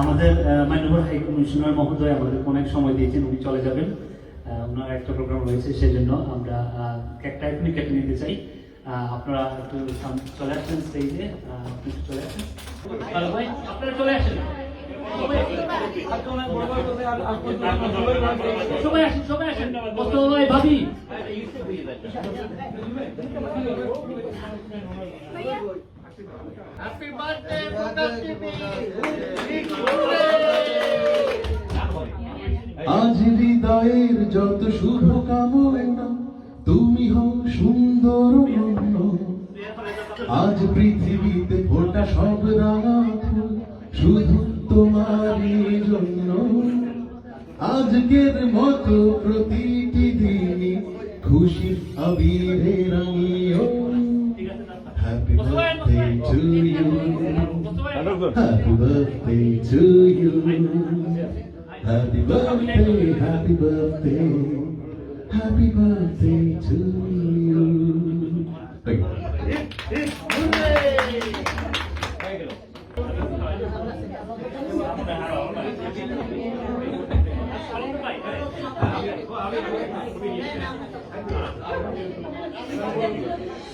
আমাদের মাননীয় high commissioner মহোদয় আমাদের অনেক সময় দিয়েছেন, উনি চলে যাবেন। ওনার একটা প্রোগ্রাম রয়েছে, সেজন্য আমরা কেকটা এখনই কেটে নিতে চাই। আপনারা একটু চলে আসেন স্টেজে চলে আসেন। ভাই, আপনারা চলে আসেন। সবাই আসেন সবাই আসেন। মোস্তফা ভাই ভাবি আজ হৃদয়ের যত শুভ কামনা তুমি হও সুন্দর মন্য আজ পৃথিবীতে ফোটা সব রাঙা শুধু তোমারই জন্য। আজকের মতো প্রতিটি দিনই খুশির আবিরে রাঙিও happy Happy birthday to you. Happy birthday, happy birthday, happy birthday to you. Thank you.